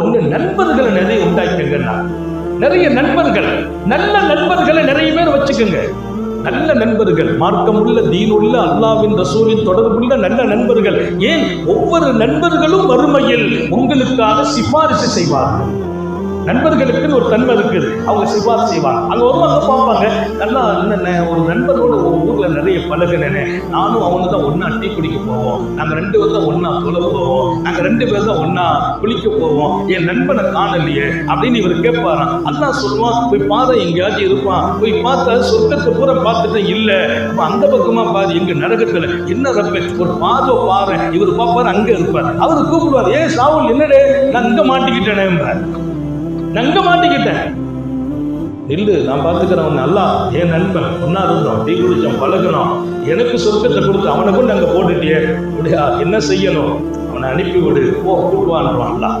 ஒண்ணு நண்பர்களை நிறைய உண்டாக்கிங்கன்னா நிறைய நண்பர்கள் நல்ல நண்பர்களை நிறைய பேர் வச்சுக்கோங்க. நல்ல நண்பர்கள் மார்க்கமுள்ள தீனுள்ள அல்லாவின் ரசூலின் தொடர்புள்ள நல்ல நண்பர்கள். ஏன்? ஒவ்வொரு நண்பர்களும் வறுமையில் உங்களுக்காக சிபாரிசு செய்வார்கள் நண்பர்களுக்குன்னு ஒரு தன்மை இருக்குது. அவங்க சிபாரிசு செய்வாங்க. அங்க வருவாங்க பார்ப்பாங்க. நல்லா ஒரு நண்பர் பழகினேனே நானும் அவங்க தான் ஒன்னா டீ குடிக்க போவோம். நாங்க ரெண்டு பேரும் தான் ஒன்னா தொலை போவோம். நாங்க ரெண்டு பேரும் தான் ஒன்னா குளிக்க போவோம். என் நண்பனை காணலையே அப்படின்னு இவர் கேட்பாராம். அதான் சொல்லுவான் போய் பாரு எங்கேயாச்சும் இருப்பான். போய் பார்த்தா சொர்க்கத்தை பூரா பார்த்துட்டு இல்ல. அப்ப அந்த பக்கமா பாரு எங்க நரகத்துல. என்ன ரப்ப? ஒரு பாதை பாரு. இவர் பார்ப்பாரு அங்க இருப்பார். அவர் கூப்பிடுவார் ஏ சாவுல் என்னடே? நான் இங்க மாட்டிக்கிட்டேனே நான் இங்க மாட்டிக்கிட்டேன். நில்லு நான் பார்த்துக்கிறவன் நல்லா என் நண்பன் ஒன்னா இருந்தோம் டீ குடிச்சோம் பழகணும் எனக்கு சொர்க்கத்தை கொடுத்து அவனை கொண்டு அங்க போட்டுட்டியே. அப்படியா என்ன செய்யணும்? அவனை அனுப்பி விடு போ கூட்டுவான்வான்லாம்